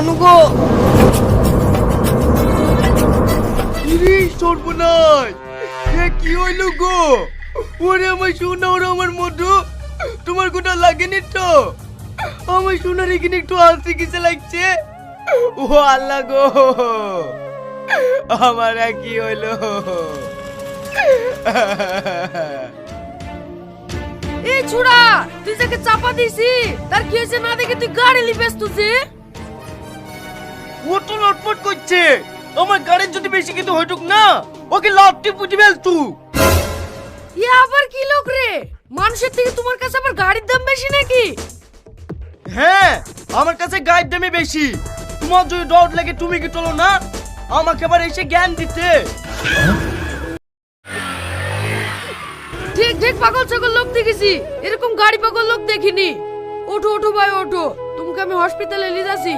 অনুগো ইরে সর্বনাশ! এ কি হইল গো? ওরে আমার সোনা ওরে আমার মধু। তোমার গোটা লাগেনি তো? আমার সোনার এখানে একটু হাসি কিসে লাগছে। ও আল্লাহ গো! আমার কি হইল? এই ছুড়া তুই যাকে চাপা দিছি তার কি হয়েছে না দেখে তুই গাড়ি লিপেস তুই ও লটপট করছে। আমার গাড়ির যদি বেশি কিছু হইটুক না ওকে লাভটি পুঁজি ফেল তুই ই আবার কি লোক রে? মানুষের থেকে তোমার কাছে আবার গাড়ির দাম বেশি নাকি? হ্যাঁ আমার কাছে গাইড দামে বেশি। তোমার যদি ডট লাগে তুমি কি চলো না? আমাকে আবার এসে জ্ঞান দিতে। ঠিক ঠিক পাগল ছাগল লোক দেখেছি। এরকম গাড়ি পাগল লোক দেখিনি। ওঠো ওঠো ভাই ওঠো। তোমাকে আমি হসপিটালে নিয়ে যাচ্ছি।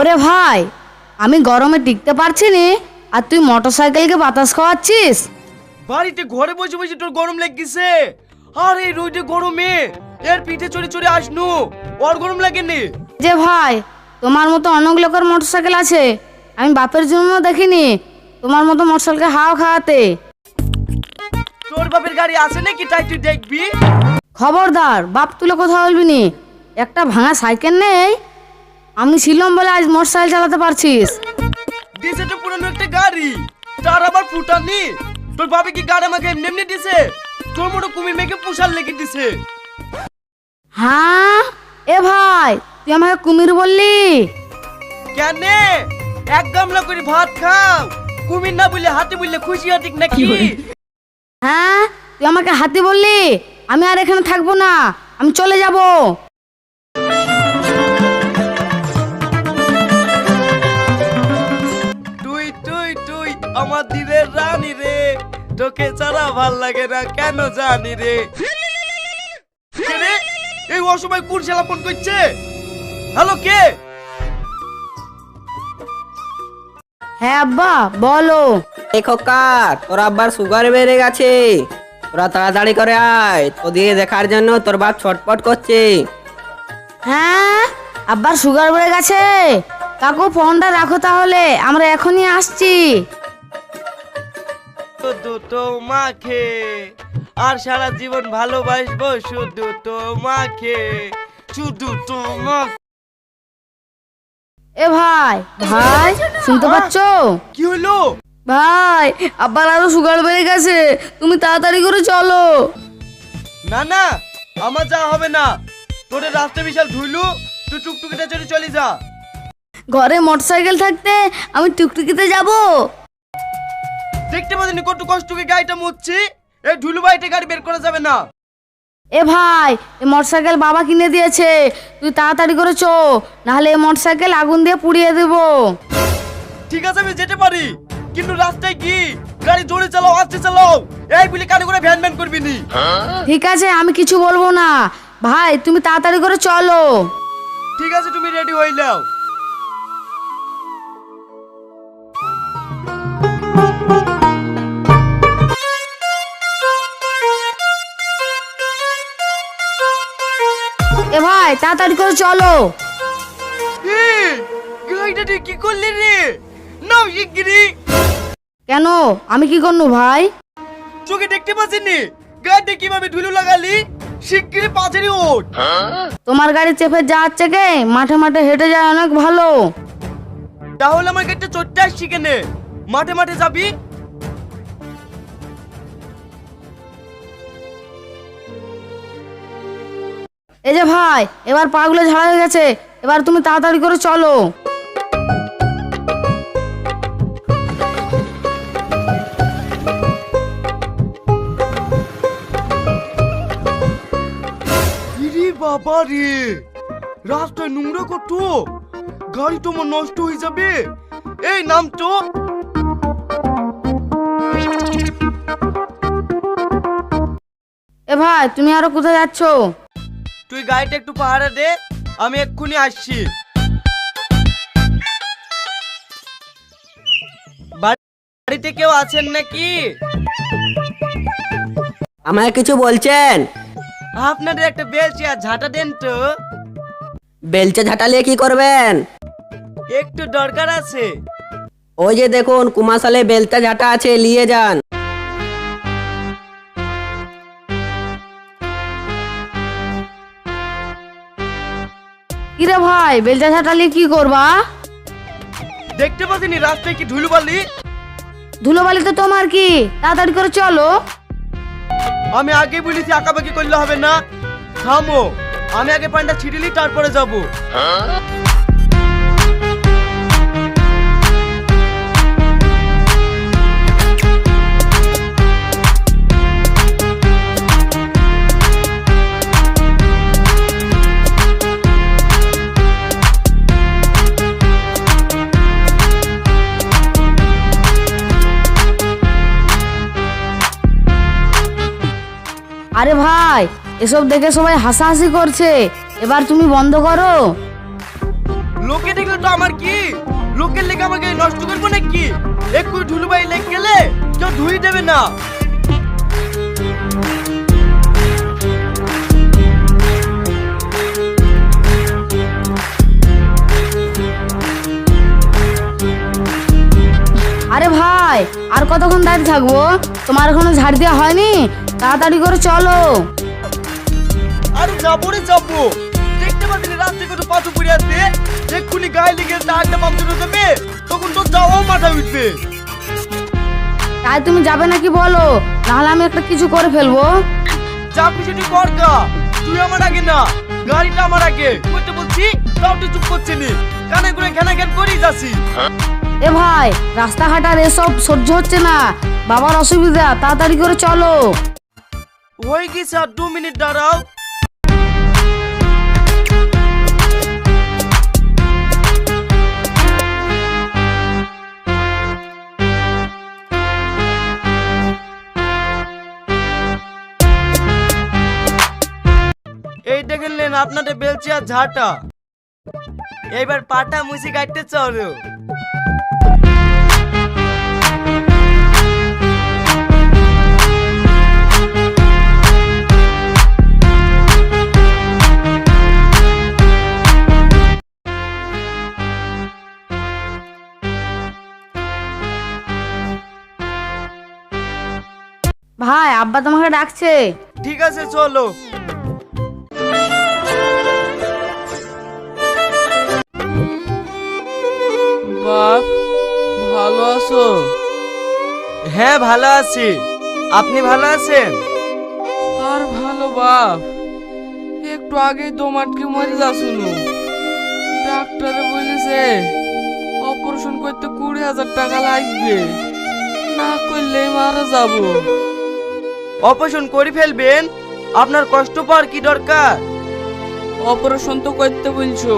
ওরে ভাই, আমি গরমে টিকতে পারছি নি, আর তুই মোটর সাইকেলকে বাতাস খাওয়াচ্ছিস? বাড়িতে ঘরে বসে বসে তোর গরম লেগেছে। আর এই রোদে গরমে এর পিঠে চড়ে চড়ে আসনু। ওর গরম লাগেনি যে ভাই তোমার মতো অনেক লোকের মোটর সাইকেল আছে। আমি বাপের জন্য দেখিনি। তোমার মতো মোটর সাইকেলকে হাওয়া খাওয়াতে। তোর বাপের গাড়ি আছে নাকি? তাই তুই দেখবি। খবরদার বাপ তুলে কথা বলবি নি। একটা ভাঙা সাইকেল নেই। আমি ছিলাম বলে আজ মোটর সাইকেল চালাতে পারছিস। দিছে তো পুরানো একটা গাড়ি। তার আবার ফুটানি। তোর বাবা কি গাড়ি আমাকে এমনি এমনি দিছে? তোর মতো কুমির মেয়েকে পুষার লেগে দিছে। হ্যাঁ? এ ভাই তুই আমাকে কুমির বললি? কেন? এক গামলা করে ভাত খাও। কুমির না বললে হাতে বললে খুশি হাতিক নাকি? হ্যাঁ? তুই আমাকে হাতি বললি? আমি আর এখানে থাকব না। আমি চলে যাব। তুই তুই তুই আমার দিনের রানী রে। তোকে ছাড়া ভালো লাগে না কেন জানি রে? এই অসময় কোন ছেলা ফোন করছে? হ্যালো কে? হ্যাঁ আব্বা বলো। এই খোকা তোর আব্বার সুগার বেড়ে গেছে। তোরা তাড়াতাড়ি করে আয় তো দিয়ে দেখার জন্য তোর বাপ ছটপট করছে। হ্যাঁ আব্বার সুগার বেড়ে গেছে। কাকু ফোনটা রাখো তাহলে আমরা এখনই আসছি। শুধু তোমাকে আর সারা জীবন ভালোবাসবো শুধু তোমাকে। শুধু তোমাকে। এ ভাই ভাই শুনতে পাচ্ছ? কি হলো? ভাই আব্বার আরও সুগার বেড়ে গেছে। তুমি তাড়াতাড়ি করে চলো। না না আমার যা হবে না। তোদের রাস্তা বিশাল ধুইলু তুই টুকটুকিটা চলে চলে যা। ঘরে মোটরসাইকেল থাকতে আমি টুকটুকিতে যাব? দেখতে পাচ্ছি কত কষ্ট করে গাড়িটা মুচ্ছি এই ধুলু বাড়িতে গাড়ি বের করা যাবে না। এ ভাই এ মোটরসাইকেল বাবা কিনে দিয়েছে। তুই তাড়াতাড়ি করে চো নাহলে এই মোটরসাইকেল আগুন দিয়ে পুড়িয়ে দেবো। ঠিক আছে আমি যেতে পারি। কিন্তু রাস্তায় কি? গাড়ি জোরে চালাও আস্তে চালাও। এই বলে কানে করে ভ্যান ভ্যান করবি নি। ঠিক আছে আমি কিছু বলব না। ভাই তুমি তাড়াতাড়ি করে চলো। ঠিক আছে তুমি রেডি হয়ে যাও তাড়াতাড়ি করে চলো। গাড়িটা তুই কি করলি রে? নাও শিগগিরি কেন? আমি কি করনু ভাই? চোখে দেখতে পাচ্ছিনি? গাড়িতে কীভাবে ধুলো লাগালি? শিগগিরি পাঁচারি ওঠ। তোমার গাড়ি চেপে যাচ্ছে কে? মাঠে মাঠে হেঁটে যায় অনেক ভালো। তাহলে আমার গাড়িটা চড়তে আসছি কেনে? মাঠে মাঠে যাবি? এই যে ভাই এবার পাগুলো ঝাড়া হয়ে গেছে এবার তুমি তাড়াতাড়ি করে চলো। বাবা রে রাস্তায় নোংরা কত গাড়ি তোমার নষ্ট হয়ে যাবে। এই নাম তো। এ ভাই তুমি আরও কোথায় যাচ্ছ? তুই গাড়িটা একটু পাহারা দে আমি এক্ষুনি আসছি। বাড়িতে কেউ আছেন নাকি? আমায় কিছু বলছেন? আপনাদের একটা বেলচি আর ঝাঁটা দেন তো। বেলচে ঝাঁটালিয়ে কি করবেন? একটু দরকার আছে। ওই যে দেখুন কুমাশালে বেলচা ঝাঁটা আছে নিয়ে যান। কিরে ভাই বেলজা ছাটালি কি করবা? দেখতে পাচ্ছিনি রাস্তায় কি ধুলোবালি? ধুলোবালি তো তোমার কি? তাড়াতাড়ি করে চলো। আমি আগে বলেছি আঁকাবাকি করলে হবে না। থামো আমি আগে পানটা ছিটিলি তারপরে যাব। আরে ভাই, এসব দেখে সবাই হাসাহাসি করছে। এবার তুমি বন্ধ করো। লোকে দেখলে তো আমার কি? লোকের লেগে আমাকে নষ্ট করব নাকি? একটু ধুলুবাই লেগে গেলে কেউ ধুই দেবে না। আর কতক্ষণ দাঁড়িয়ে থাকব? তোমার এখনও ঝাড় দেওয়া হয়নি? তাড়াতাড়ি করে চলো। আরে যাব রে যাব। দেখতে রাস্তায় কত পাথর পড়ে আছে? এক্ষুনি গায়ে লেগে টায়ারটা পাম্পচার হয়ে যাবে তখন তো যাওয়াও উঠবে। তাই তুমি যাবে নাকি বলো? নাহলে আমি একটা কিছু করে ফেলব। যা খুশি তুই কর গা। তুই আমার আগে না গাড়িটা আমার আগে। করতে বলছি তাও তুই চুপ নি। কানে করে ঘেনা ঘেন করেই যাচ্ছি। এ ভাই, রাস্তাঘাট আর এসব সহ্য হচ্ছে না। বাবার অসুবিধা, তাড়াতাড়ি করে চলো। হয়ে গেছে আর দু মিনিট দাঁড়াও। এই দেখলেন আপনাদের বেলচি আর ঝাঁটা। এইবার পাটা মুসি কাটতে চলো। আব্বা তোমাকে ডাকছে। ঠিক আছে চলো। বাপ ভালো আছো? হ্যাঁ ভালো আছি। আপনি ভালো আছেন? আর ভালো বাপ। একটু আগে দোমাটকে মরে যাচ্ছিল। ডাক্তারে বলেছে অপারেশন করতে কুড়ি হাজার টাকা লাগবে। না করলে মারা যাব। অপারেশন করে ফেলবেন। আপনার কষ্ট পাওয়ার কি দরকার? অপারেশন তো করতে বলছো।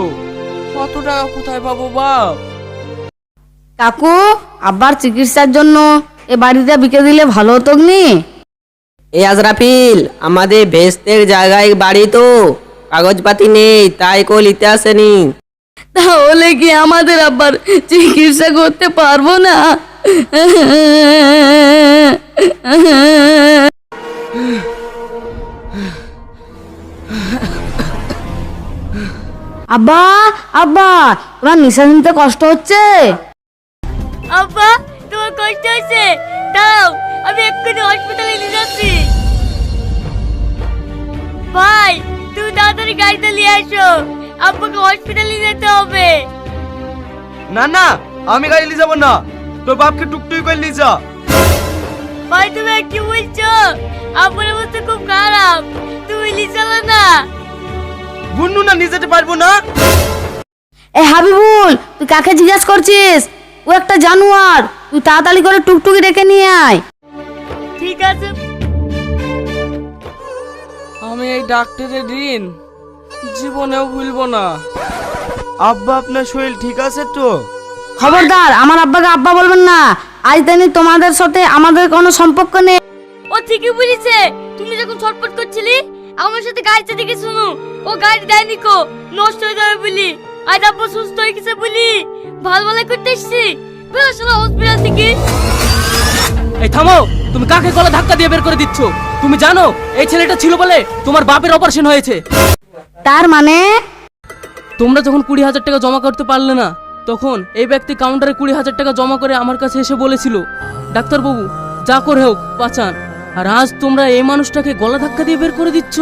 কত টাকা কোথায় পাবো বাপ? কাকু আব্বার চিকিৎসার জন্য এ বাড়িটা বিকে দিলে ভালো হতো নি? এই আজরাফিল আমাদের ভেস্তের জায়গায় বাড়ি তো। কাগজপাতি নেই তাই কো নিতে আসেনি। তাহলে কি আমাদের আব্বার চিকিৎসা করতে পারব না? আব্বা আব্বা তোমার নিঃশ্বাস নিতে কষ্ট হচ্ছে? আব্বা তোমার কষ্ট হচ্ছে? দাও আমি এক্ষুনি হসপিটালে নিয়ে যাচ্ছি। ভাই তুমি তাড়াতাড়ি গাড়িতে নিয়ে আসো। আব্বাকে হসপিটালে যেতে হবে। না না আমি গাড়ি নিয়ে যাব না। তোর বাপকে টুকটুই করে নিয়ে যা। ভাই তুমি কি বলছো? আব্বার অবস্থা খুব খারাপ। তুমি নিয়ে চলো না। বুন্নু না নিয়ে যেতে পারব না। এ হাবিবুল তুই কাকে জিজ্ঞাসা করছিস? ও একটা জানোয়ার। তুই তাড়াতাড়ি করে টুকটুকি ডেকে নিয়ে আয়। ঠিক আছে। আমি এই ডাক্তারের ঋণ। জীবনেও ভুলবো না। আব্বা আপনার শরীর ঠিক আছে তো? খবরদার আমার আব্বাকে আব্বা বলবেন না। আজ দিনই তোমাদের সাথে আমাদের কোনো সম্পর্ক নেই। ও ঠিকই বলেছে। তুমি যখন ছটপট করছিলি আমার সাথে গাড়িতে দিকে শুনো। ও গাড়ি দেয়নি কো নষ্ট হয়ে যাবে বলি। আর আব্বু সুস্থ হয়ে গেছে বলি। ভালো ভালো করতে এসছি। বেরোশোনা হসপিটাল থেকে। এই থামো তুমি কাকে গলা ধাক্কা দিয়ে বের করে দিচ্ছ? তুমি জানো এই ছেলেটা ছিল বলে তোমার বাপের অপারেশন হয়েছে। তার মানে? তোমরা যখন কুড়ি হাজার টাকা জমা করতে পারলে না তখন এই ব্যক্তি কাউন্টারে কুড়ি হাজার টাকা জমা করে আমার কাছে এসে বলেছিল ডাক্তারবাবু যা করে হোক বাঁচান। আর আজ তোমরা এই মানুষটাকে গলা ধাক্কা দিয়ে বের করে দিচ্ছ?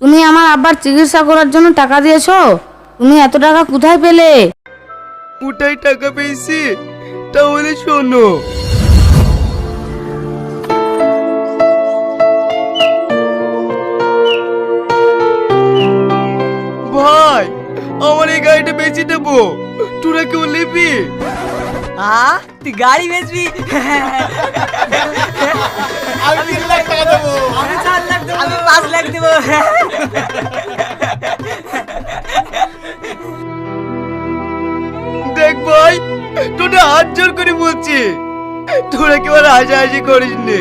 তুমি আমার আব্বার চিকিৎসা করার জন্য টাকা দিয়েছ? তুমি এত টাকা কোথায় পেলে? কোথায় টাকা পেয়েছি? তাহলে শোনো। ভাই আমার এই গাড়িটা বেঁচে দেবো। তোরা কেউ নিবি আ তুই গাড়ি বেচবি? আমি তিন লাখ টাকা দেবো। আমি চার লাখ দেবো। আমি পাঁচ লাখ দেবো। দেখ ভাই তোরা হাত জোর করে বলছি। তোরা কেউ আর হাসাহাসি করিস নে।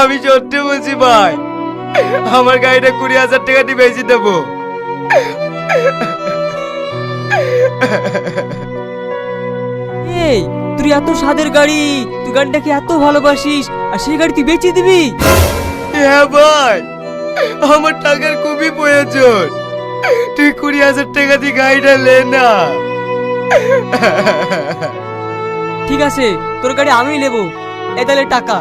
আমি সত্যি বলছি ভাই আমার গাড়িটা কুড়ি হাজার টাকা দিয়ে বেশি দেবো। এই তুই এত স্বাদের গাড়ি তুই গাড়িটাকে এত ভালোবাসিস আর সেই গাড়ি তুই বেচে দিবি? হ্যাঁ ভাই আমার টাকার খুবই প্রয়োজন। তুই কুড়ি হাজার টাকা দিয়ে গাড়িটা লে না। ঠিক আছে তোর গাড়ি আমি নেব। এ তাহলে টাকা।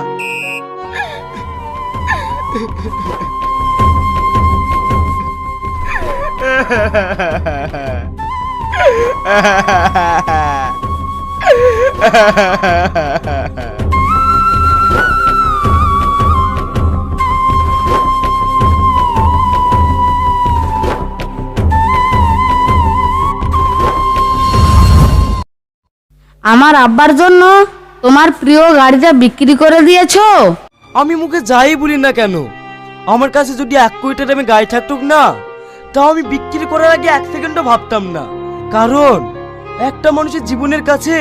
আমার আব্বার জন্য তোমার প্রিয় গাড়িটা বিক্রি করে দিয়েছ? আমি মুখে যাই বলি না কেন? আমার কাছে যদি এক কোটি টাকা আমি গাড়ি থাকতুক না, তাও আমি বিক্রি করার আগে এক সেকেন্ডও ভাবতাম না। কারণ একটা মানুষের জীবনের কাছে